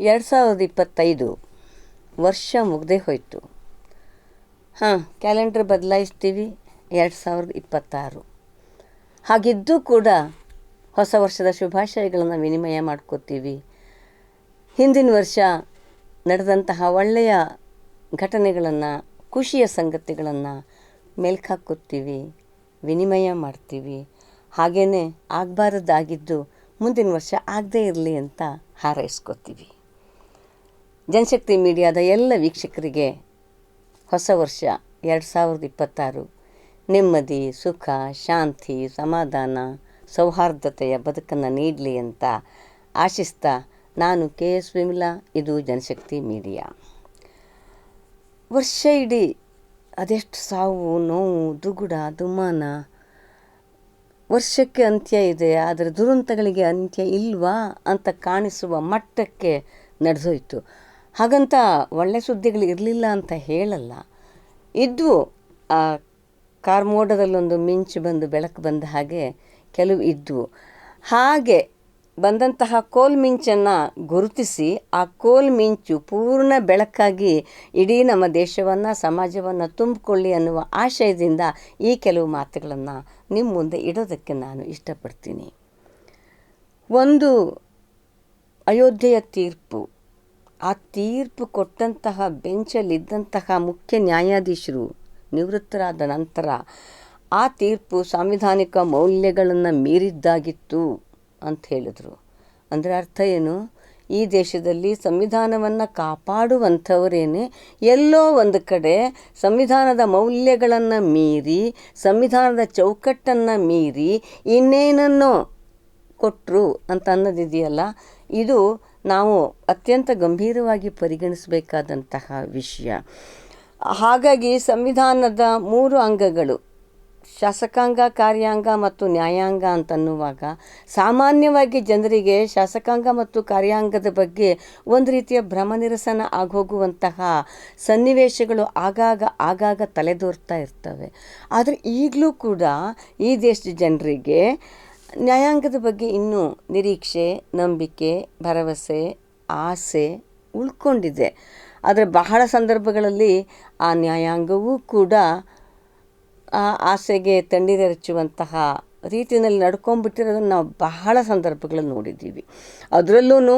ಎರಡು ಸಾವಿರದ ಇಪ್ಪತ್ತೈದು ವರ್ಷ ಮುಗ್ದೇ ಹೋಯಿತು. ಹಾಂ, ಕ್ಯಾಲೆಂಡರ್ ಬದಲಾಯಿಸ್ತೀವಿ ಎರಡು ಸಾವಿರದ ಇಪ್ಪತ್ತಾರು. ಹಾಗಿದ್ದೂ ಕೂಡ ಹೊಸ ವರ್ಷದ ಶುಭಾಶಯಗಳನ್ನು ವಿನಿಮಯ ಮಾಡ್ಕೋತೀವಿ. ಹಿಂದಿನ ವರ್ಷ ನಡೆದಂತಹ ಒಳ್ಳೆಯ ಘಟನೆಗಳನ್ನು, ಖುಷಿಯ ಸಂಗತಿಗಳನ್ನು ಮೇಲ್ಕಾಕೋತೀವಿ ವಿನಿಮಯ ಮಾಡ್ತೀವಿ. ಹಾಗೆಯೇ ಆಗಬಾರದ್ದಾಗಿದ್ದು ಮುಂದಿನ ವರ್ಷ ಆಗದೇ ಇರಲಿ ಅಂತ ಹಾರೈಸ್ಕೋತೀವಿ. ಜನಶಕ್ತಿ ಮೀಡಿಯಾದ ಎಲ್ಲ ವೀಕ್ಷಕರಿಗೆ ಹೊಸ ವರ್ಷ ಎರಡು ಸಾವಿರದ ಇಪ್ಪತ್ತಾರು. ನೆಮ್ಮದಿ, ಸುಖ, ಶಾಂತಿ, ಸಮಾಧಾನ, ಸೌಹಾರ್ದತೆಯ ಬದುಕನ್ನು ನೀಡಲಿ ಅಂತ ಆಶಿಸ್ತಾ ನಾನು ಕೆ ಎಸ್ ವಿಮಲಾ, ಇದು ಜನಶಕ್ತಿ ಮೀಡಿಯಾ. ವರ್ಷ ಇಡೀ ಅದೆಷ್ಟು ಸಾವು, ನೋವು, ದುಗುಡ, ದುಮಾನ. ವರ್ಷಕ್ಕೆ ಅಂತ್ಯ ಇದೆ, ಆದರೆ ದುರಂತಗಳಿಗೆ ಅಂತ್ಯ ಇಲ್ವಾ ಅಂತ ಕಾಣಿಸುವ ಮಟ್ಟಕ್ಕೆ ನಡೆದೋಯ್ತು. ಹಾಗಂತ ಒಳ್ಳೆ ಸುದ್ದಿಗಳು ಇರಲಿಲ್ಲ ಅಂತ ಹೇಳಲ್ಲ. ಇದ್ವು ಆ ಕಾರ್ಮೋಡದಲ್ಲೊಂದು ಮಿಂಚು ಬಂದು ಬೆಳಕು ಬಂದ ಹಾಗೆ ಕೆಲವು ಇದ್ವು ಹಾಗೆ ಬಂದಂತಹ ಕೋಲ್ ಮಿಂಚನ್ನು ಗುರುತಿಸಿ, ಆ ಕೋಲ್ ಮಿಂಚು ಪೂರ್ಣ ಬೆಳಕಾಗಿ ಇಡೀ ನಮ್ಮ ದೇಶವನ್ನು, ಸಮಾಜವನ್ನು ತುಂಬಿಕೊಳ್ಳಿ ಅನ್ನುವ ಆಶಯದಿಂದ ಈ ಕೆಲವು ಮಾತುಗಳನ್ನು ನಿಮ್ಮ ಮುಂದೆ ಇಡೋದಕ್ಕೆ ನಾನು ಇಷ್ಟಪಡ್ತೀನಿ. ಒಂದು ಅಯೋಧ್ಯೆಯ ತೀರ್ಪು. ಆ ತೀರ್ಪು ಕೊಟ್ಟಂತಹ ಬೆಂಚಲ್ಲಿದ್ದಂತಹ ಮುಖ್ಯ ನ್ಯಾಯಾಧೀಶರು ನಿವೃತ್ತರಾದ ನಂತರ ಆ ತೀರ್ಪು ಸಾಂವಿಧಾನಿಕ ಮೌಲ್ಯಗಳನ್ನು ಮೀರಿದ್ದಾಗಿತ್ತು ಅಂತ ಹೇಳಿದರು. ಅಂದರೆ ಅರ್ಥ ಏನು? ಈ ದೇಶದಲ್ಲಿ ಸಂವಿಧಾನವನ್ನು ಕಾಪಾಡುವಂಥವರೇನೆ ಎಲ್ಲೋ ಒಂದು ಕಡೆ ಸಂವಿಧಾನದ ಮೌಲ್ಯಗಳನ್ನು ಮೀರಿ, ಸಂವಿಧಾನದ ಚೌಕಟ್ಟನ್ನು ಮೀರಿ ಇನ್ನೇನನ್ನೋ ಕೊಟ್ಟರು ಅಂತ ಅನ್ನೋದಿದೆಯಲ್ಲ? ಇದು ನಾವು ಅತ್ಯಂತ ಗಂಭೀರವಾಗಿ ಪರಿಗಣಿಸಬೇಕಾದಂತಹ ವಿಷಯ. ಹಾಗಾಗಿ ಸಂವಿಧಾನದ ಮೂರು ಅಂಗಗಳು, ಶಾಸಕಾಂಗ, ಕಾರ್ಯಾಂಗ ಮತ್ತು ನ್ಯಾಯಾಂಗ ಅಂತನ್ನುವಾಗ ಸಾಮಾನ್ಯವಾಗಿ ಜನರಿಗೆ ಶಾಸಕಾಂಗ ಮತ್ತು ಕಾರ್ಯಾಂಗದ ಬಗ್ಗೆ ಒಂದು ರೀತಿಯ ಭ್ರಮನಿರಸನ ಆಗೋಗುವಂತಹ ಸನ್ನಿವೇಶಗಳು ಆಗಾಗ ಆಗಾಗ ತಲೆದೋರ್ತಾ ಇರ್ತವೆ. ಆದರೆ ಈಗಲೂ ಕೂಡ ಈ ದೇಶದ ಜನರಿಗೆ ನ್ಯಾಯಾಂಗದ ಬಗ್ಗೆ ಇನ್ನೂ ನಿರೀಕ್ಷೆ, ನಂಬಿಕೆ, ಭರವಸೆ, ಆಸೆ ಉಳ್ಕೊಂಡಿದೆ. ಆದರೆ ಬಹಳ ಸಂದರ್ಭಗಳಲ್ಲಿ ಆ ನ್ಯಾಯಾಂಗವೂ ಕೂಡ ಆ ಆಸೆಗೆ ತಣ್ಣೀರೆರಚುವಂತಹ ರೀತಿಯಲ್ಲಿ ನಡ್ಕೊಂಡ್ಬಿಟ್ಟಿರೋದನ್ನು ನಾವು ಬಹಳ ಸಂದರ್ಭಗಳಲ್ಲಿ ನೋಡಿದ್ದೀವಿ. ಅದರಲ್ಲೂ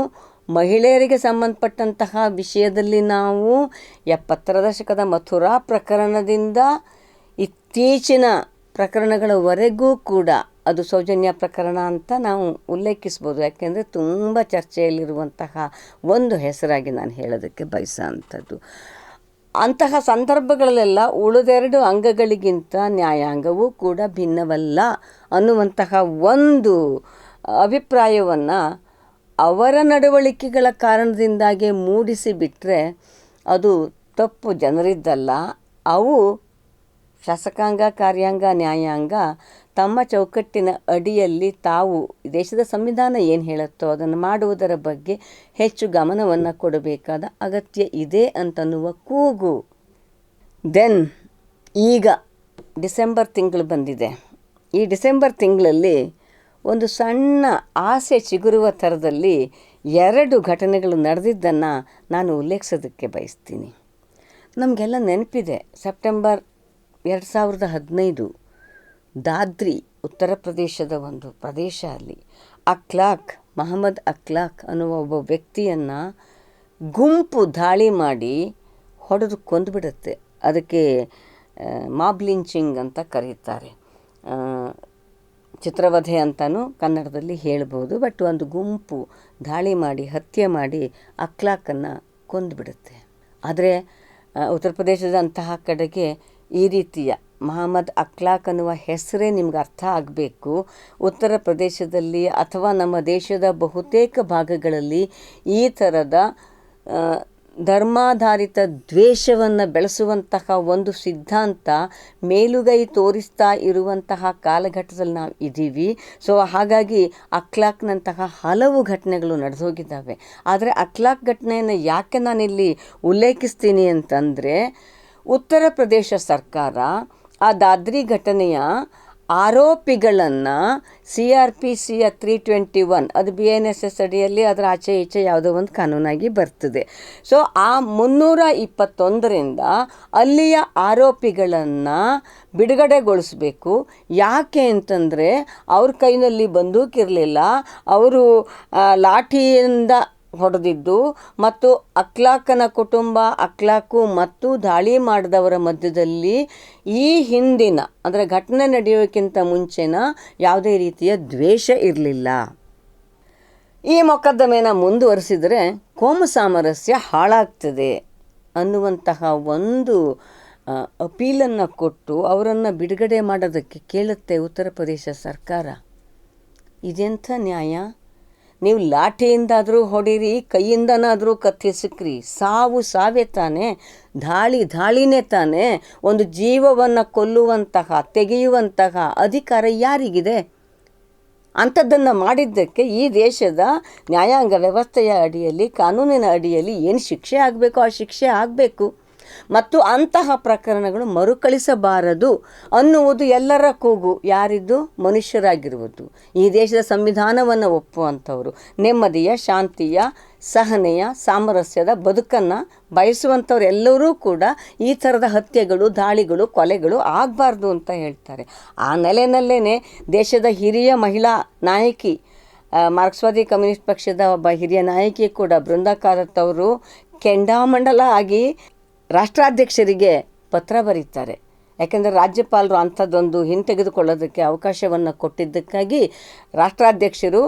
ಮಹಿಳೆಯರಿಗೆ ಸಂಬಂಧಪಟ್ಟಂತಹ ವಿಷಯದಲ್ಲಿ ನಾವು ಎಪ್ಪತ್ತರ ದಶಕದ ಮಥುರಾ ಪ್ರಕರಣದಿಂದ ಇತ್ತೀಚಿನ ಪ್ರಕರಣಗಳವರೆಗೂ ಕೂಡ ಅದು ಸೌಜನ್ಯ ಪ್ರಕರಣ ಅಂತ ನಾವು ಉಲ್ಲೇಖಿಸ್ಬೋದು. ಯಾಕೆಂದರೆ ತುಂಬ ಚರ್ಚೆಯಲ್ಲಿರುವಂತಹ ಒಂದು ಹೆಸರಾಗಿ ನಾನು ಹೇಳೋದಕ್ಕೆ ಬಯಸೋ ಅಂಥದ್ದು ಅಂತಹ ಸಂದರ್ಭಗಳಲ್ಲೆಲ್ಲ ಉಳಿದೆರಡು ಅಂಗಗಳಿಗಿಂತ ನ್ಯಾಯಾಂಗವೂ ಕೂಡ ಭಿನ್ನವಲ್ಲ ಅನ್ನುವಂತಹ ಒಂದು ಅಭಿಪ್ರಾಯವನ್ನು ಅವರ ನಡವಳಿಕೆಗಳ ಕಾರಣದಿಂದಾಗಿ ಮೂಡಿಸಿ ಬಿಟ್ಟರೆ ಅದು ತಪ್ಪು ಜನರಿದ್ದಲ್ಲ. ಅವು ಶಾಸಕಾಂಗ, ಕಾರ್ಯಾಂಗ, ನ್ಯಾಯಾಂಗ ತಮ್ಮ ಚೌಕಟ್ಟಿನ ಅಡಿಯಲ್ಲಿ ತಾವು ದೇಶದ ಸಂವಿಧಾನ ಏನು ಹೇಳುತ್ತೋ ಅದನ್ನು ಮಾಡುವುದರ ಬಗ್ಗೆ ಹೆಚ್ಚು ಗಮನವನ್ನು ಕೊಡಬೇಕಾದ ಅಗತ್ಯ ಇದೆ ಅಂತನ್ನುವ ಕೂಗು. ದೆನ್ ಈಗ ಡಿಸೆಂಬರ್ ತಿಂಗಳು ಬಂದಿದೆ. ಈ ಡಿಸೆಂಬರ್ ತಿಂಗಳಲ್ಲಿ ಒಂದು ಸಣ್ಣ ಆಸೆ ಚಿಗುರುವ ಥರದಲ್ಲಿ ಎರಡು ಘಟನೆಗಳು ನಡೆದಿದ್ದನ್ನು ನಾನು ಉಲ್ಲೇಖಿಸೋದಕ್ಕೆ ಬಯಸ್ತೀನಿ. ನಮಗೆಲ್ಲ ನೆನಪಿದೆ, ಸೆಪ್ಟೆಂಬರ್ ಎರಡು ಸಾವಿರದ ಹದಿನೈದು ದಾದ್ರಿ, ಉತ್ತರ ಪ್ರದೇಶದ ಒಂದು ಪ್ರದೇಶ ಅಲ್ಲಿ. ಅಕ್ಲಾಕ್ ಮಹಮ್ಮದ್ ಅಕ್ಲಾಕ್ ಅನ್ನುವ ಒಬ್ಬ ವ್ಯಕ್ತಿಯನ್ನು ಗುಂಪು ದಾಳಿ ಮಾಡಿ ಹೊಡೆದು ಕೊಂದುಬಿಡುತ್ತೆ ಅದಕ್ಕೆ ಮಾಬ್ ಲಿಂಚಿಂಗ್ ಅಂತ ಕರೀತಾರೆ. ಚಿತ್ರವಧೆ ಅಂತಲೂ ಕನ್ನಡದಲ್ಲಿ ಹೇಳ್ಬೋದು. ಬಟ್ ಒಂದು ಗುಂಪು ದಾಳಿ ಮಾಡಿ, ಹತ್ಯೆ ಮಾಡಿ ಅಕ್ಲಾಕನ್ನು ಕೊಂದುಬಿಡುತ್ತೆ ಆದರೆ ಉತ್ತರ ಪ್ರದೇಶದಂತಹ ಕಡೆಗೆ ಈ ರೀತಿಯ ಮಹಮ್ಮದ್ ಅಕ್ಲಾಕ್ ಅನ್ನುವ ಹೆಸರೇ ನಿಮ್ಗೆ ಅರ್ಥ ಆಗಬೇಕು. ಉತ್ತರ ಪ್ರದೇಶದಲ್ಲಿ ಅಥವಾ ನಮ್ಮ ದೇಶದ ಬಹುತೇಕ ಭಾಗಗಳಲ್ಲಿ ಈ ಥರದ ಧರ್ಮಾಧಾರಿತ ದ್ವೇಷವನ್ನು ಬೆಳೆಸುವಂತಹ ಒಂದು ಸಿದ್ಧಾಂತ ಮೇಲುಗೈ ತೋರಿಸ್ತಾ ಇರುವಂತಹ ಕಾಲಘಟ್ಟದಲ್ಲಿ ನಾವು ಇದ್ದೀವಿ. ಸೊ ಹಾಗಾಗಿ ಅಕ್ಲಾಕ್ನಂತಹ ಹಲವು ಘಟನೆಗಳು ನಡೆದೋಗಿದ್ದಾವೆ. ಆದರೆ ಅಕ್ಲಾಕ್ ಘಟನೆಯನ್ನು ಯಾಕೆ ನಾನಿಲ್ಲಿ ಉಲ್ಲೇಖಿಸ್ತೀನಿ ಅಂತಂದರೆ, ಉತ್ತರ ಪ್ರದೇಶ ಸರ್ಕಾರ ಆ ದಾದ್ರಿ ಘಟನೆಯ ಆರೋಪಿಗಳನ್ನು ಸಿ ಆರ್ ಪಿ ಸಿಯ ತ್ರೀ ಟ್ವೆಂಟಿ ಒನ್ ಅದು ಬಿ ಎನ್ ಎಸ್ ಎಸ್ ಅಡಿಯಲ್ಲಿ ಅದರ ಆಚೆ ಈಚೆ ಯಾವುದೋ ಒಂದು ಕಾನೂನಾಗಿ ಬರ್ತದೆ. ಸೊ ಆ ಮುನ್ನೂರ ಇಪ್ಪತ್ತೊಂದರಿಂದ ಅಲ್ಲಿಯ ಆರೋಪಿಗಳನ್ನು ಬಿಡುಗಡೆಗೊಳಿಸಬೇಕು. ಯಾಕೆ ಅಂತಂದರೆ ಅವ್ರ ಕೈನಲ್ಲಿ ಬಂದೂಕಿರಲಿಲ್ಲ. ಅವರು ಲಾಠಿಯಿಂದ ಹೊಡೆದಿದ್ದು ಮತ್ತು ಅಕ್ಲಾಕನ ಕುಟುಂಬ ಅಕ್ಲಾಕು ಮತ್ತು ದಾಳಿ ಮಾಡಿದವರ ಮಧ್ಯದಲ್ಲಿ ಈ ಹಿಂದಿನ, ಅಂದರೆ ಘಟನೆ ನಡೆಯೋಕ್ಕಿಂತ ಮುಂಚೆನ ಯಾವುದೇ ರೀತಿಯ ದ್ವೇಷ ಇರಲಿಲ್ಲ. ಈ ಮೊಕದ್ದಮೆನ ಮುಂದುವರಿಸಿದರೆ ಕೋಮು ಸಾಮರಸ್ಯ ಹಾಳಾಗ್ತದೆ ಅನ್ನುವಂತಹ ಒಂದು ಅಪೀಲನ್ನು ಕೊಟ್ಟು ಅವರನ್ನು ಬಿಡುಗಡೆ ಮಾಡೋದಕ್ಕೆ ಕೇಳುತ್ತೆ ಉತ್ತರ ಪ್ರದೇಶ ಸರ್ಕಾರ. ಇದೆಂಥ ನ್ಯಾಯ? ನೀವು ಲಾಠಿಯಿಂದಾದರೂ ಹೊಡೀರಿ, ಕೈಯಿಂದನಾದರೂ ಕತ್ತಿಸಕ್ರಿ ಸಾವು ಸಾವೇ ತಾನೇ ದಾಳಿ ದಾಳಿನೇ ತಾನೇ, ಒಂದು ಜೀವವನ್ನು ಕೊಲ್ಲುವಂತಹ, ತೆಗೆಯುವಂತಹ ಅಧಿಕಾರ ಯಾರಿಗಿದೆ? ಅಂಥದ್ದನ್ನು ಮಾಡಿದ್ದಕ್ಕೆ ಈ ದೇಶದ ನ್ಯಾಯಾಂಗ ವ್ಯವಸ್ಥೆಯ ಅಡಿಯಲ್ಲಿ, ಕಾನೂನಿನ ಅಡಿಯಲ್ಲಿ ಏನು ಶಿಕ್ಷೆ ಆಗಬೇಕೋ ಆ ಶಿಕ್ಷೆ ಆಗಬೇಕು. ಮತ್ತು ಅಂತಹ ಪ್ರಕರಣಗಳು ಮರುಕಳಿಸಬಾರದು ಅನ್ನುವುದು ಎಲ್ಲರ ಕೂಗು. ಯಾರಿದ್ದು? ಮನುಷ್ಯರಾಗಿರುವುದು. ಈ ದೇಶದ ಸಂವಿಧಾನವನ್ನು ಒಪ್ಪುವಂಥವರು. ನೆಮ್ಮದಿಯ, ಶಾಂತಿಯ, ಸಹನೆಯ, ಸಾಮರಸ್ಯದ ಬದುಕನ್ನು ಬಯಸುವಂಥವ್ರು ಎಲ್ಲರೂ ಕೂಡ ಈ ಥರದ ಹತ್ಯೆಗಳು, ದಾಳಿಗಳು, ಕೊಲೆಗಳು ಆಗಬಾರ್ದು ಅಂತ ಹೇಳ್ತಾರೆ. ಆ ನೆಲೆನಲ್ಲೇ ದೇಶದ ಹಿರಿಯ ಮಹಿಳಾ ನಾಯಕಿ ಮಾರ್ಕ್ಸ್ವಾದಿ ಕಮ್ಯುನಿಸ್ಟ್ ಪಕ್ಷದ ಒಬ್ಬ ಹಿರಿಯ ನಾಯಕಿ ಕೂಡ ಬೃಂದಾ ಕಾರತ್ ಅವರು ಕೆಂಡಾಮಂಡಲ ಆಗಿ ರಾಷ್ಟ್ರಾಧ್ಯಕ್ಷರಿಗೆ ಪತ್ರ ಬರೀತಾರೆ. ಯಾಕೆಂದರೆ ರಾಜ್ಯಪಾಲರು ಅಂಥದ್ದೊಂದು ಹಿಂತೆಗೆದುಕೊಳ್ಳೋದಕ್ಕೆ ಅವಕಾಶವನ್ನು ಕೊಟ್ಟಿದ್ದಕ್ಕಾಗಿ ರಾಷ್ಟ್ರಾಧ್ಯಕ್ಷರು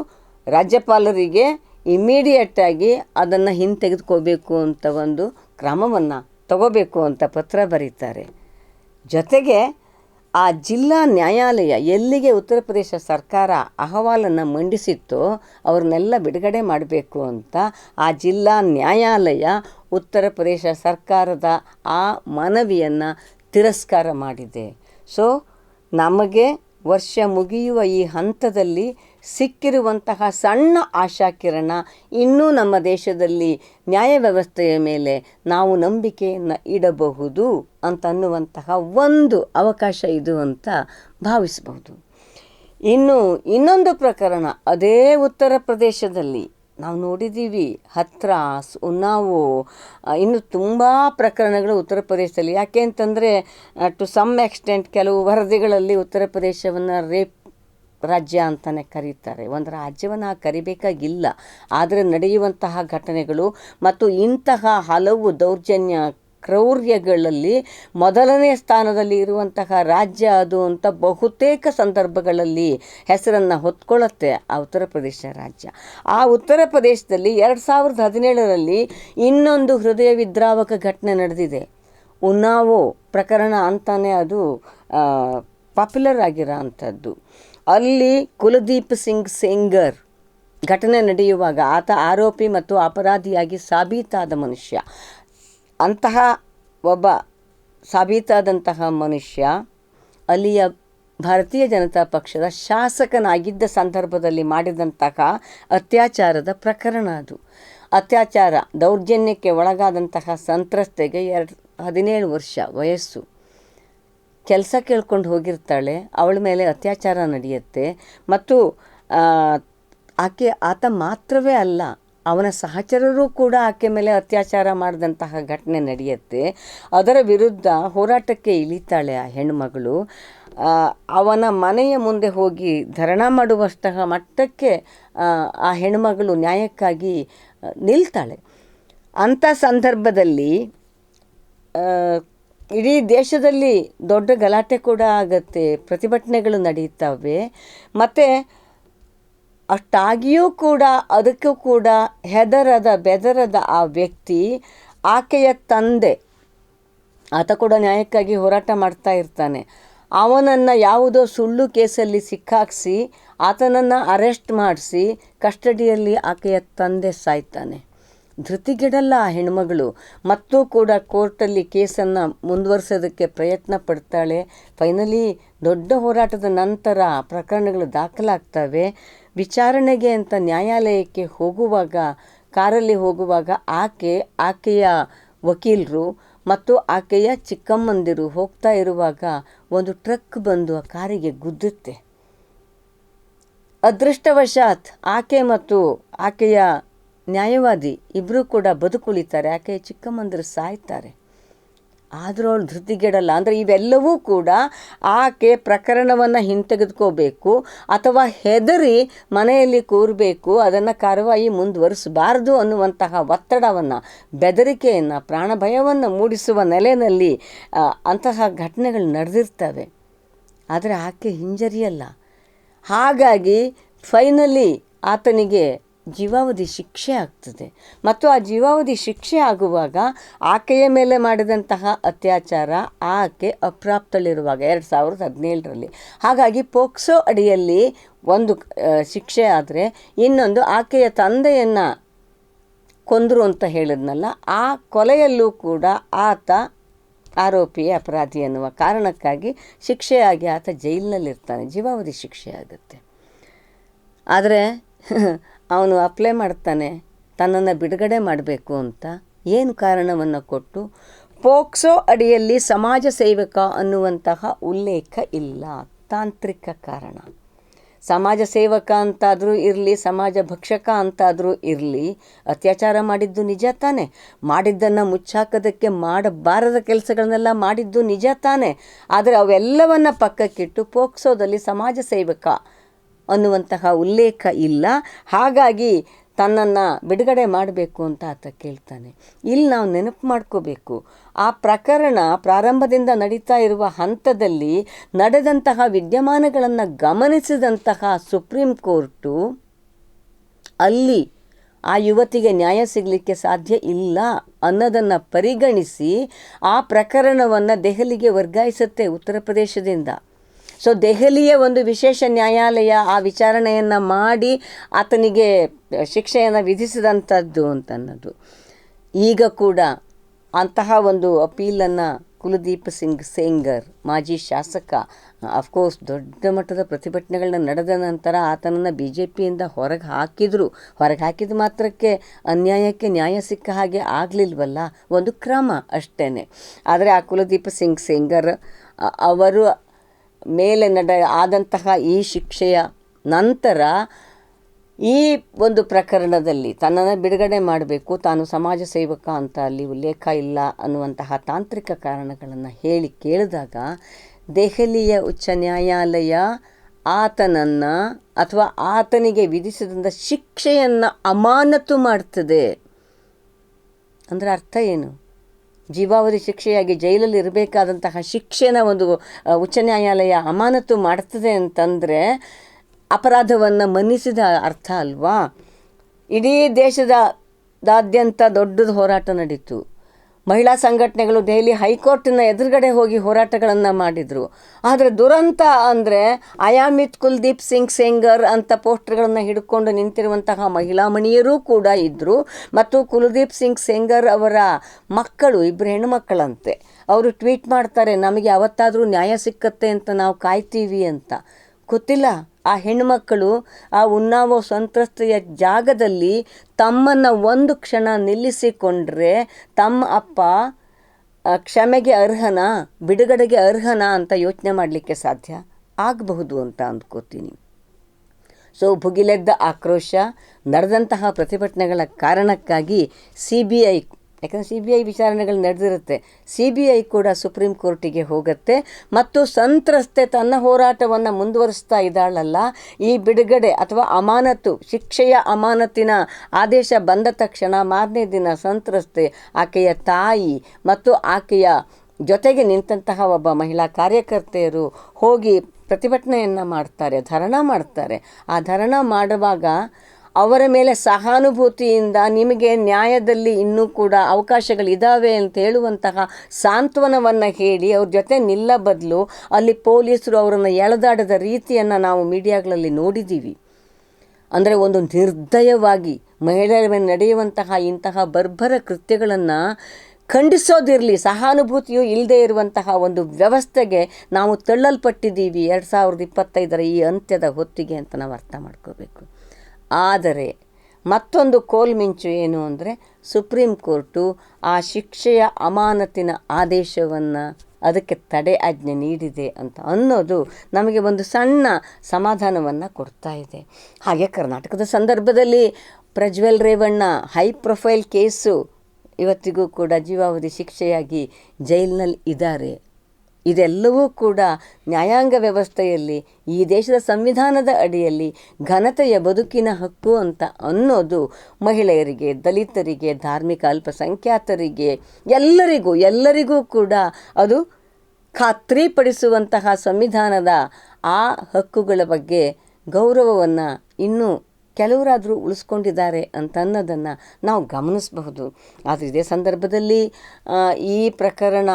ರಾಜ್ಯಪಾಲರಿಗೆ ಇಮ್ಮಿಡಿಯೇಟಾಗಿ ಅದನ್ನು ಹಿಂತೆಗೆದುಕೋಬೇಕು ಅಂತ ಒಂದು ಕ್ರಮವನ್ನು ತಗೋಬೇಕು ಅಂತ ಪತ್ರ ಬರೀತಾರೆ. ಜೊತೆಗೆ ಆ ಜಿಲ್ಲಾ ನ್ಯಾಯಾಲಯ ಎಲ್ಲಿಗೆ ಉತ್ತರ ಪ್ರದೇಶ ಸರ್ಕಾರ ಅಹವಾಲನ್ನು ಮಂಡಿಸಿತ್ತೋ ಅವ್ರನ್ನೆಲ್ಲ ಬಿಡುಗಡೆ ಮಾಡಬೇಕು ಅಂತ ಆ ಜಿಲ್ಲಾ ನ್ಯಾಯಾಲಯ ಉತ್ತರ ಪ್ರದೇಶ ಸರ್ಕಾರದ ಆ ಮನವಿಯನ್ನು ತಿರಸ್ಕಾರ ಮಾಡಿದೆ. ಸೊ ನಮಗೆ ವರ್ಷ ಮುಗಿಯುವ ಈ ಹಂತದಲ್ಲಿ ಸಿಕ್ಕಿರುವಂತಹ ಸಣ್ಣ ಆಶಾಕಿರಣ ಇನ್ನೂ ನಮ್ಮ ದೇಶದಲ್ಲಿ ನ್ಯಾಯ ವ್ಯವಸ್ಥೆಯ ಮೇಲೆ ನಾವು ನಂಬಿಕೆಯನ್ನು ಇಡಬಹುದು ಅಂತ ಅನ್ನುವಂತಹ ಒಂದು ಅವಕಾಶ ಇದು ಅಂತ ಭಾವಿಸಬಹುದು. ಇನ್ನು ಇನ್ನೊಂದು ಪ್ರಕರಣ, ಅದೇ ಉತ್ತರ ಪ್ರದೇಶದಲ್ಲಿ. ನಾವು ನೋಡಿದ್ದೀವಿ ಹತ್ರಾಸ್ ಆ, ಇನ್ನು ತುಂಬ ಪ್ರಕರಣಗಳು ಉತ್ತರ ಪ್ರದೇಶದಲ್ಲಿ. ಯಾಕೆ ಅಂತಂದರೆ ಟು ಸಮ್ ಎಕ್ಸ್ಟೆಂಟ್ ಕೆಲವು ವರದಿಗಳಲ್ಲಿ ಉತ್ತರ ಪ್ರದೇಶವನ್ನು ರೇಪ್ ರಾಜ್ಯ ಅಂತಲೇ ಕರೀತಾರೆ. ಒಂದು ರಾಜ್ಯವನ್ನು ಕರಿಬೇಕಾಗಿಲ್ಲ. ಆದರೆ ನಡೆಯುವಂತಹ ಘಟನೆಗಳು ಮತ್ತು ಇಂತಹ ಹಲವು ದೌರ್ಜನ್ಯ ಕ್ರೌರ್ಯಗಳಲ್ಲಿ ಮೊದಲನೇ ಸ್ಥಾನದಲ್ಲಿ ಇರುವಂತಹ ರಾಜ್ಯ ಅದು ಅಂತ ಬಹುತೇಕ ಸಂದರ್ಭಗಳಲ್ಲಿ ಹೆಸರನ್ನು ಹೊತ್ಕೊಳ್ಳುತ್ತೆ ಆ ಉತ್ತರ ಪ್ರದೇಶ ರಾಜ್ಯ. ಆ ಉತ್ತರ ಪ್ರದೇಶದಲ್ಲಿ ಎರಡು ಸಾವಿರದ ಹದಿನೇಳರಲ್ಲಿ ಇನ್ನೊಂದು ಹೃದಯ ವಿದ್ರಾವಕ ಘಟನೆ ನಡೆದಿದೆ. ಉನ್ನಾವೋ ಪ್ರಕರಣ ಅಂತಾನೆ ಅದು ಪಾಪ್ಯುಲರ್ ಆಗಿರೋ ಅಂಥದ್ದು. ಅಲ್ಲಿ ಕುಲದೀಪ್ ಸಿಂಗ್ ಸೇಂಗರ್ ಘಟನೆ ನಡೆಯುವಾಗ ಆತ ಆರೋಪಿ ಮತ್ತು ಅಪರಾಧಿಯಾಗಿ ಸಾಬೀತಾದ ಮನುಷ್ಯ. ಅಂತಹ ಒಬ್ಬ ಸಾಬೀತಾದಂತಹ ಮನುಷ್ಯ ಅಲ್ಲಿಯ ಭಾರತೀಯ ಜನತಾ ಪಕ್ಷದ ಶಾಸಕನಾಗಿದ್ದ ಸಂದರ್ಭದಲ್ಲಿ ಮಾಡಿದಂತಹ ಅತ್ಯಾಚಾರದ ಪ್ರಕರಣ ಅದು. ಅತ್ಯಾಚಾರ ದೌರ್ಜನ್ಯಕ್ಕೆ ಒಳಗಾದಂತಹ ಸಂತ್ರಸ್ತೆಗೆ ಎರಡು, ಹದಿನೇಳು ವರ್ಷ ವಯಸ್ಸು. ಕೆಲಸ ಕೇಳ್ಕೊಂಡು ಹೋಗಿರ್ತಾಳೆ, ಅವಳ ಮೇಲೆ ಅತ್ಯಾಚಾರ ನಡೆಯುತ್ತೆ ಮತ್ತು ಆಕೆ, ಆತ ಮಾತ್ರವೇ ಅಲ್ಲ ಅವನ ಸಹಚರರು ಕೂಡ ಆಕೆ ಮೇಲೆ ಅತ್ಯಾಚಾರ ಮಾಡಿದಂತಹ ಘಟನೆ ನಡೆಯುತ್ತೆ. ಅದರ ವಿರುದ್ಧ ಹೋರಾಟಕ್ಕೆ ಇಳಿತಾಳೆ ಆ ಹೆಣ್ಣುಮಗಳು. ಅವನ ಮನೆಯ ಮುಂದೆ ಹೋಗಿ ಧರಣ ಮಾಡುವಷ್ಟಹ ಮಟ್ಟಕ್ಕೆ ಆ, ಹೆಣ್ಣುಮಗಳು ನ್ಯಾಯಕ್ಕಾಗಿ ನಿಲ್ತಾಳೆ. ಅಂಥ ಸಂದರ್ಭದಲ್ಲಿ ಇಡೀ ದೇಶದಲ್ಲಿ ದೊಡ್ಡ ಗಲಾಟೆ ಕೂಡ ಆಗತ್ತೆ. ಪ್ರತಿಭಟನೆಗಳು ನಡೆಯುತ್ತವೆ. ಮತ್ತು ಅಷ್ಟಾಗಿಯೂ ಕೂಡ ಅದಕ್ಕೂ ಕೂಡ ಹೆದರದ ಬೆದರದ ಆ ವ್ಯಕ್ತಿ ಆಕೆಯ ತಂದೆ. ಆತ ಕೂಡ ನ್ಯಾಯಕ್ಕಾಗಿ ಹೋರಾಟ ಮಾಡ್ತಾ ಇರ್ತಾನೆ. ಅವನನ್ನು ಯಾವುದೋ ಸುಳ್ಳು ಕೇಸಲ್ಲಿ ಸಿಕ್ಕಾಕ್ಸಿ, ಆತನನ್ನು ಅರೆಸ್ಟ್ ಮಾಡಿಸಿ ಕಸ್ಟಡಿಯಲ್ಲಿ ಆಕೆಯ ತಂದೆ ಸಾಯ್ತಾನೆ. ಧೃತಿಗೆಡಲ್ಲ ಆ ಹೆಣ್ಮಗಳು. ಮತ್ತೂ ಕೂಡ ಕೋರ್ಟಲ್ಲಿ ಕೇಸನ್ನು ಮುಂದುವರಿಸೋದಕ್ಕೆ ಪ್ರಯತ್ನ ಪಡ್ತಾಳೆ. ಫೈನಲಿ ದೊಡ್ಡ ಹೋರಾಟದ ನಂತರ ಪ್ರಕರಣಗಳು ದಾಖಲಾಗ್ತವೆ. ವಿಚಾರಣೆಗೆ ಅಂತ ನ್ಯಾಯಾಲಯಕ್ಕೆ ಹೋಗುವಾಗ, ಕಾರಲ್ಲಿ ಹೋಗುವಾಗ ಆಕೆ, ಆಕೆಯ ವಕೀಲರು ಮತ್ತು ಆಕೆಯ ಚಿಕ್ಕಮ್ಮಂದಿರು ಹೋಗ್ತಾ ಇರುವಾಗ ಒಂದು ಟ್ರಕ್ ಬಂದು ಆ ಕಾರಿಗೆ ಗುದ್ದುತ್ತೆ ಅದೃಷ್ಟವಶಾತ್ ಆಕೆ ಮತ್ತು ಆಕೆಯ ನ್ಯಾಯವಾದಿ ಇಬ್ಬರೂ ಕೂಡ ಬದುಕುಳಿತಾರೆ, ಆಕೆಯ ಚಿಕ್ಕಮ್ಮಂದಿರು ಸಾಯ್ತಾರೆ. ಆದರೂ ಅವಳು ಧೃತಿಗೆಡಲ್ಲ. ಅಂದರೆ ಇವೆಲ್ಲವೂ ಕೂಡ ಆಕೆ ಪ್ರಕರಣವನ್ನು ಹಿಂತೆಗೆದುಕೋಬೇಕು ಅಥವಾ ಹೆದರಿ ಮನೆಯಲ್ಲಿ ಕೂರಬೇಕು, ಅದನ್ನು ಕಾರ್ಯವಾಹಿ ಮುಂದುವರಿಸಬಾರ್ದು ಅನ್ನುವಂತಹ ಒತ್ತಡವನ್ನು, ಬೆದರಿಕೆಯನ್ನು, ಪ್ರಾಣಭಯವನ್ನು ಮೂಡಿಸುವ ನೆಲೆಯಲ್ಲಿ ಅಂತಹ ಘಟನೆಗಳು ನಡೆದಿರ್ತವೆ. ಆದರೆ ಆಕೆ ಹಿಂಜರಿಯಲ್ಲ. ಹಾಗಾಗಿ ಫೈನಲಿ ಆತನಿಗೆ ಜೀವಾವಧಿ ಶಿಕ್ಷೆ ಆಗ್ತದೆ. ಮತ್ತು ಆ ಜೀವಾವಧಿ ಶಿಕ್ಷೆ ಆಗುವಾಗ ಆಕೆಯ ಮೇಲೆ ಮಾಡಿದಂತಹ ಅತ್ಯಾಚಾರ ಆಕೆ ಅಪ್ರಾಪ್ತಳಿರುವಾಗ ಎರಡು ಸಾವಿರದ ಹದಿನೇಳರಲ್ಲಿ. ಹಾಗಾಗಿ ಪೋಕ್ಸೋ ಅಡಿಯಲ್ಲಿ ಒಂದು ಶಿಕ್ಷೆ ಆದರೆ ಇನ್ನೊಂದು ಆಕೆಯ ತಂದೆಯನ್ನು ಕೊಂದರು ಅಂತ ಹೇಳಿದ್ನಲ್ಲ, ಆ ಕೊಲೆಯಲ್ಲೂ ಕೂಡ ಆತ ಆರೋಪಿ ಅಪರಾಧಿ ಎನ್ನುವ ಕಾರಣಕ್ಕಾಗಿ ಶಿಕ್ಷೆಯಾಗಿ ಆತ ಜೈಲಿನಲ್ಲಿರ್ತಾನೆ, ಜೀವಾವಧಿ ಶಿಕ್ಷೆ ಆಗುತ್ತೆ. ಆದರೆ ಅವನು ಅಪ್ಲೈ ಮಾಡ್ತಾನೆ, ತನ್ನನ್ನು ಬಿಡುಗಡೆ ಮಾಡಬೇಕು ಅಂತ. ಏನು ಕಾರಣವನ್ನು ಕೊಟ್ಟು? ಪೋಕ್ಸೋ ಅಡಿಯಲ್ಲಿ ಸಮಾಜ ಸೇವಕ ಅನ್ನುವಂತಹ ಉಲ್ಲೇಖ ಇಲ್ಲ. ತಾಂತ್ರಿಕ ಕಾರಣ. ಸಮಾಜ ಸೇವಕ ಅಂತಾದರೂ ಇರಲಿ, ಸಮಾಜ ಭಕ್ಷಕ ಅಂತಾದರೂ ಇರಲಿ, ಅತ್ಯಾಚಾರ ಮಾಡಿದ್ದು ನಿಜ ತಾನೆ. ಮಾಡಿದ್ದನ್ನು ಮುಚ್ಚಾಕೋದಕ್ಕೆ ಮಾಡಬಾರದ ಕೆಲಸಗಳನ್ನೆಲ್ಲ ಮಾಡಿದ್ದು ನಿಜ ತಾನೆ. ಆದರೆ ಅವೆಲ್ಲವನ್ನು ಪಕ್ಕಕ್ಕಿಟ್ಟು ಪೋಕ್ಸೋದಲ್ಲಿ ಸಮಾಜ ಸೇವಕ ಅನ್ನುವಂತಹ ಉಲ್ಲೇಖ ಇಲ್ಲ. ಹಾಗಾಗಿ ತನ್ನನ್ನು ಬಿಡುಗಡೆ ಮಾಡಬೇಕು ಅಂತ ಆತ ಕೇಳ್ತಾನೆ. ಇಲ್ಲಿ ನಾವು ನೆನಪು ಮಾಡ್ಕೋಬೇಕು. ಆ ಪ್ರಕರಣ ಪ್ರಾರಂಭದಿಂದ ನಡೀತಾ ಇರುವ ಹಂತದಲ್ಲಿ ನಡೆದಂತಹ ವಿದ್ಯಮಾನಗಳನ್ನು ಗಮನಿಸಿದಂತಹ ಸುಪ್ರೀಂ ಕೋರ್ಟು ಅಲ್ಲಿ ಆ ಯುವತಿಗೆ ನ್ಯಾಯ ಸಿಗಲಿಕ್ಕೆ ಸಾಧ್ಯ ಇಲ್ಲ ಅನ್ನೋದನ್ನು ಪರಿಗಣಿಸಿ ಆ ಪ್ರಕರಣವನ್ನು ದೆಹಲಿಗೆ ವರ್ಗಾಯಿಸುತ್ತೆ ಉತ್ತರ ಪ್ರದೇಶದಿಂದ. ಸೊ ದೆಹಲಿಯ ಒಂದು ವಿಶೇಷ ನ್ಯಾಯಾಲಯ ಆ ವಿಚಾರಣೆಯನ್ನು ಮಾಡಿ ಆತನಿಗೆ ಶಿಕ್ಷೆಯನ್ನು ವಿಧಿಸಿದಂಥದ್ದು ಅಂತನ್ನೋದು. ಈಗ ಕೂಡ ಅಂತಹ ಒಂದು ಅಪೀಲನ್ನು ಕುಲದೀಪ್ ಸಿಂಗ್, ಸೇಂಗರ್, ಮಾಜಿ ಶಾಸಕ ಅಫ್ಕೋರ್ಸ್ ದೊಡ್ಡ ಮಟ್ಟದ ಪ್ರತಿಭಟನೆಗಳನ್ನ ನಡೆದ ನಂತರ ಆತನನ್ನು ಬಿ ಜೆ ಪಿಯಿಂದ ಹೊರಗೆ ಹಾಕಿದರು. ಹೊರಗೆ ಹಾಕಿದ ಮಾತ್ರಕ್ಕೆ ಅನ್ಯಾಯಕ್ಕೆ ನ್ಯಾಯ ಸಿಕ್ಕ ಹಾಗೆ ಆಗಲಿಲ್ವಲ್ಲ? ಒಂದು ಕ್ರಮ ಅಷ್ಟೇ ಆದರೆ ಆ ಕುಲದೀಪ್ ಸಿಂಗ್, ಸೇಂಗರ್ ಅವರು ಮೇಲೆ ನಡ ಆದಂತಹ ಈ ಶಿಕ್ಷೆಯ ನಂತರ ಈ ಒಂದು ಪ್ರಕರಣದಲ್ಲಿ ತನ್ನನ್ನು ಬಿಡುಗಡೆ ಮಾಡಬೇಕು, ತಾನು ಸಮಾಜ ಸೇವಕ ಅಂತ ಅಲ್ಲಿ ಉಲ್ಲೇಖ ಇಲ್ಲ ಅನ್ನುವಂತಹ ತಾಂತ್ರಿಕ ಕಾರಣಗಳನ್ನು ಹೇಳಿ ಕೇಳಿದಾಗ ದೆಹಲಿಯ ಉಚ್ಚ ನ್ಯಾಯಾಲಯ ಆತನನ್ನು ಅಥವಾ ಆತನಿಗೆ ವಿಧಿಸಿದಂಥ ಶಿಕ್ಷೆಯನ್ನು ಅಮಾನತು ಮಾಡ್ತದೆ. ಅಂದರೆ ಅರ್ಥ ಏನು? ಜೀವಾವಧಿ ಶಿಕ್ಷೆಯಾಗಿ ಜೈಲಲ್ಲಿ ಇರಬೇಕಾದಂತಹ ಶಿಕ್ಷೆನ ಒಂದು ಉಚ್ಚ ನ್ಯಾಯಾಲಯ ಅಮಾನತು ಮಾಡ್ತದೆ ಅಂತಂದರೆ ಅಪರಾಧವನ್ನು ಮನ್ನಿಸಿದ ಅರ್ಥ ಅಲ್ವಾ? ಇಡೀ ದೇಶದ ದಾದ್ಯಂತ ದೊಡ್ಡದು ಹೋರಾಟ ನಡೀತು. ಮಹಿಳಾ ಸಂಘಟನೆಗಳು ದೆಹಲಿ ಹೈಕೋರ್ಟಿನ ಎದುರುಗಡೆ ಹೋಗಿ ಹೋರಾಟಗಳನ್ನು ಮಾಡಿದರು. ಆದರೆ ದುರಂತ ಅಂದರೆ ಅಯಾಮಿತ್ ಕುಲ್ದೀಪ್ ಸಿಂಗ್ ಸೇಂಗರ್ ಅಂತ ಪೋಸ್ಟರ್ಗಳನ್ನು ಹಿಡ್ಕೊಂಡು ನಿಂತಿರುವಂತಹ ಮಹಿಳಾ ಮಣಿಯರೂ ಕೂಡ ಇದ್ದರು ಮತ್ತು ಕುಲದೀಪ್ ಸಿಂಗ್ ಸೇಂಗರ್ ಅವರ ಮಕ್ಕಳು ಇಬ್ಬರು ಹೆಣ್ಣುಮಕ್ಕಳಂತೆ. ಅವರು ಟ್ವೀಟ್ ಮಾಡ್ತಾರೆ, ನಮಗೆ ಯಾವತ್ತಾದರೂ ನ್ಯಾಯ ಸಿಕ್ಕತ್ತೆ ಅಂತ ನಾವು ಕಾಯ್ತೀವಿ ಅಂತ. ಗೊತ್ತಿಲ್ಲ. ಆ ಹೆಣ್ಣುಮಕ್ಕಳು ಆ ಉನ್ನಾವೋ ಸಂತ್ರಸ್ತೆಯ ಜಾಗದಲ್ಲಿ ತಮ್ಮನ್ನು ಒಂದು ಕ್ಷಣ ನಿಲ್ಲಿಸಿಕೊಂಡ್ರೆ ತಮ್ಮ ಅಪ್ಪ ಕ್ಷಮೆಗೆ ಅರ್ಹನಾ, ಬಿಡುಗಡೆಗೆ ಅರ್ಹನಾ ಅಂತ ಯೋಚನೆ ಮಾಡಲಿಕ್ಕೆ ಸಾಧ್ಯ? ಆಗಬಹುದು ಅಂತ ಅಂದ್ಕೋತೀನಿ ಸೊ, ಭುಗಿಲೆದ್ದ ಆಕ್ರೋಶ, ನಡೆದಂತಹ ಪ್ರತಿಭಟನೆಗಳ ಕಾರಣಕ್ಕಾಗಿ ಸಿ ಬಿ ಐ ಯಾಕಂದರೆ ಸಿ ಬಿ ಐ ವಿಚಾರಣೆಗಳು ನಡೆದಿರುತ್ತೆ. ಸಿ ಬಿ ಐ ಕೂಡ ಸುಪ್ರೀಂ ಕೋರ್ಟಿಗೆ ಹೋಗುತ್ತೆ. ಮತ್ತು ಸಂತ್ರಸ್ತೆ ತನ್ನ ಹೋರಾಟವನ್ನು ಮುಂದುವರಿಸ್ತಾ ಇದ್ದಾಳಲ್ಲ. ಈ ಬಿಡುಗಡೆ ಅಥವಾ ಅಮಾನತು, ಶಿಕ್ಷೆಯ ಅಮಾನತಿನ ಆದೇಶ ಬಂದ ತಕ್ಷಣ ಮಾರನೇ ದಿನ ಸಂತ್ರಸ್ತೆ ಆಕೆಯ ತಾಯಿ ಮತ್ತು ಆಕೆಯ ಜೊತೆಗೆ ನಿಂತಹ ಒಬ್ಬ ಮಹಿಳಾ ಕಾರ್ಯಕರ್ತೆಯರು ಹೋಗಿ ಪ್ರತಿಭಟನೆಯನ್ನು ಮಾಡ್ತಾರೆ, ಧರಣ ಮಾಡ್ತಾರೆ. ಆ ಧರಣ ಮಾಡುವಾಗ ಅವರ ಮೇಲೆ ಸಹಾನುಭೂತಿಯಿಂದ ನಿಮಗೆ ನ್ಯಾಯದಲ್ಲಿ ಇನ್ನೂ ಕೂಡ ಅವಕಾಶಗಳಿದ್ದಾವೆ ಅಂತ ಹೇಳುವಂತಹ ಸಾಂತ್ವನವನ್ನು ಹೇಳಿ ಅವ್ರ ಜೊತೆ ನಿಲ್ಲ ಬದಲು ಅಲ್ಲಿ ಪೊಲೀಸರು ಅವರನ್ನು ಎಳೆದಾಡದ ರೀತಿಯನ್ನು ನಾವು ಮೀಡಿಯಾಗಳಲ್ಲಿ ನೋಡಿದ್ದೀವಿ ಅಂದರೆ ಒಂದು ನಿರ್ದಯವಾಗಿ ಮಹಿಳೆಯರ ಮೇಲೆ ನಡೆಯುವಂತಹ ಇಂತಹ ಬರ್ಬರ ಕೃತ್ಯಗಳನ್ನು ಖಂಡಿಸೋದಿರಲಿ, ಸಹಾನುಭೂತಿಯು ಇಲ್ಲದೆ ಇರುವಂತಹ ಒಂದು ವ್ಯವಸ್ಥೆಗೆ ನಾವು ತಳ್ಳಲ್ಪಟ್ಟಿದ್ದೀವಿ ಎರಡು ಸಾವಿರದ ಇಪ್ಪತ್ತೈದರ ಈ ಅಂತ್ಯದ ಹೊತ್ತಿಗೆ ಅಂತ ನಾವು ಅರ್ಥ ಮಾಡ್ಕೋಬೇಕು. ಆದರೆ ಮತ್ತೊಂದು ಕೋಲ್ಮಿಂಚು ಏನು ಅಂದರೆ ಸುಪ್ರೀಂ ಕೋರ್ಟು ಆ ಶಿಕ್ಷೆಯ ಅಮಾನತಿನ ಆದೇಶವನ್ನು ಅದಕ್ಕೆ ತಡೆ ಆಜ್ಞೆ ನೀಡಿದೆ ಅಂತ ಅನ್ನೋದು ನಮಗೆ ಒಂದು ಸಣ್ಣ ಸಮಾಧಾನವನ್ನು ಕೊಡ್ತಾ ಇದೆ. ಹಾಗೆ ಕರ್ನಾಟಕದ ಸಂದರ್ಭದಲ್ಲಿ Prajwal Revanna high profile case ಇವತ್ತಿಗೂ ಕೂಡ ಜೀವಾವಧಿ ಶಿಕ್ಷೆಯಾಗಿ ಜೈಲಿನಲ್ಲಿ ಇದ್ದಾರೆ. ಇದೆಲ್ಲವೂ ಕೂಡ ನ್ಯಾಯಾಂಗ ವ್ಯವಸ್ಥೆಯಲ್ಲಿ, ಈ ದೇಶದ ಸಂವಿಧಾನದ ಅಡಿಯಲ್ಲಿ ಘನತೆಯ ಬದುಕಿನ ಹಕ್ಕು ಅಂತ ಅನ್ನೋದು ಮಹಿಳೆಯರಿಗೆ, ದಲಿತರಿಗೆ, ಧಾರ್ಮಿಕ ಅಲ್ಪಸಂಖ್ಯಾತರಿಗೆ, ಎಲ್ಲರಿಗೂ ಎಲ್ಲರಿಗೂ ಕೂಡ ಅದು ಖಾತ್ರಿಪಡಿಸುವಂತಹ ಸಂವಿಧಾನದ ಆ ಹಕ್ಕುಗಳ ಬಗ್ಗೆ ಗೌರವವನ್ನು ಇನ್ನೂ ಕೆಲವರಾದರೂ ಉಳಿಸ್ಕೊಂಡಿದ್ದಾರೆ ಅಂತ ಅನ್ನೋದನ್ನು ನಾವು ಗಮನಿಸಬಹುದು. ಆದರೆ ಇದೇ ಸಂದರ್ಭದಲ್ಲಿ ಈ ಪ್ರಕರಣ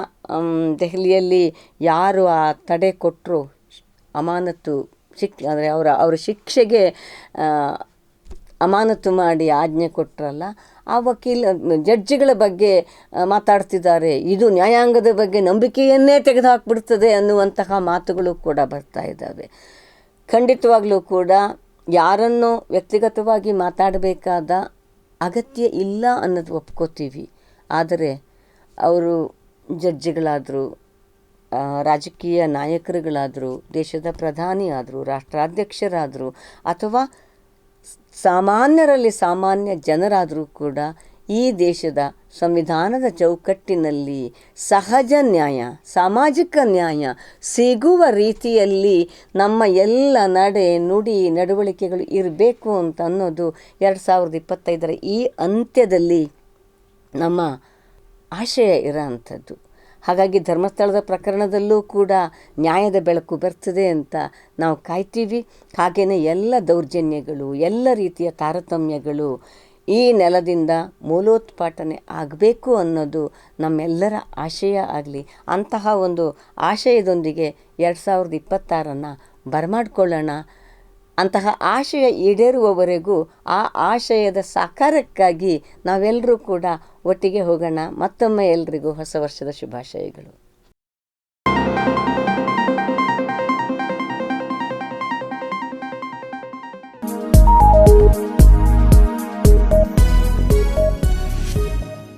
ದೆಹಲಿಯಲ್ಲಿ ಯಾರು ಆ ತಡೆ ಕೊಟ್ಟರು ಅಮಾನತು ಶಿಕ್, ಅಂದರೆ ಅವರ ಅವರ ಶಿಕ್ಷೆಗೆ ಅಮಾನತು ಮಾಡಿ ಆಜ್ಞೆ ಕೊಟ್ಟರಲ್ಲ ಆ ವಕೀಲ, ಜಡ್ಜಿಗಳ ಬಗ್ಗೆ ಮಾತಾಡ್ತಿದ್ದಾರೆ. ಇದು ನ್ಯಾಯಾಂಗದ ಬಗ್ಗೆ ನಂಬಿಕೆಯನ್ನೇ ತೆಗೆದುಹಾಕ್ಬಿಡ್ತದೆ ಅನ್ನುವಂತಹ ಮಾತುಗಳು ಕೂಡ ಬರ್ತಾ ಇದ್ದಾವೆ. ಖಂಡಿತವಾಗ್ಲೂ ಕೂಡ ಯಾರನ್ನೋ ವ್ಯಕ್ತಿಗತವಾಗಿ ಮಾತಾಡಬೇಕಾದ ಅಗತ್ಯ ಇಲ್ಲ ಅನ್ನೋದು ಒಪ್ಕೋತೀವಿ. ಆದರೆ ಅವರು ಜಡ್ಜ್ಗಳಾದರೂ ರಾಜಕೀಯ ನಾಯಕರುಗಳಾದರು, ದೇಶದ ಪ್ರಧಾನಿ ಆದರು, ರಾಷ್ಟ್ರಾಧ್ಯಕ್ಷರಾದರು, ಅಥವಾ ಸಾಮಾನ್ಯರಲ್ಲಿ ಸಾಮಾನ್ಯ ಜನರಾದರೂ ಕೂಡ ಈ ದೇಶದ ಸಂವಿಧಾನದ ಚೌಕಟ್ಟಿನಲ್ಲಿ ಸಹಜ ನ್ಯಾಯ, ಸಾಮಾಜಿಕ ನ್ಯಾಯ ಸಿಗುವ ರೀತಿಯಲ್ಲಿ ನಮ್ಮ ಎಲ್ಲ ನಡೆ ನುಡಿ ನಡವಳಿಕೆಗಳು ಇರಬೇಕು ಅಂತ ಅನ್ನೋದು ಎರಡು ಸಾವಿರದ ಇಪ್ಪತ್ತೈದರ ಈ ಅಂತ್ಯದಲ್ಲಿ ನಮ್ಮ ಆಶಯ ಇರೋ ಅಂಥದ್ದು ಹಾಗಾಗಿ ಧರ್ಮಸ್ಥಳದ ಪ್ರಕರಣದಲ್ಲೂ ಕೂಡ ನ್ಯಾಯದ ಬೆಳಕು ಬರ್ತದೆ ಅಂತ ನಾವು ಕಾಯ್ತೀವಿ. ಹಾಗೆಯೇ ಎಲ್ಲ ದೌರ್ಜನ್ಯಗಳು, ಎಲ್ಲ ರೀತಿಯ ತಾರತಮ್ಯಗಳು ಈ ನೆಲದಿಂದ ಮೂಲೋತ್ಪಾಟನೆ ಆಗಬೇಕು ಅನ್ನೋದು ನಮ್ಮೆಲ್ಲರ ಆಶಯ ಆಗಲಿ. ಅಂತಹ ಒಂದು ಆಶಯದೊಂದಿಗೆ ಎರಡು ಸಾವಿರದ ಇಪ್ಪತ್ತಾರನ್ನು ಬರಮಾಡ್ಕೊಳ್ಳೋಣ. ಅಂತಹ ಆಶಯ ಈಡೇರುವವರೆಗೂ ಆ ಆಶಯದ ಸಾಕಾರಕ್ಕಾಗಿ ನಾವೆಲ್ಲರೂ ಕೂಡ ಒಟ್ಟಿಗೆ ಹೋಗೋಣ. ಮತ್ತೊಮ್ಮೆ ಎಲ್ರಿಗೂ ಹೊಸ ವರ್ಷದ ಶುಭಾಶಯಗಳು.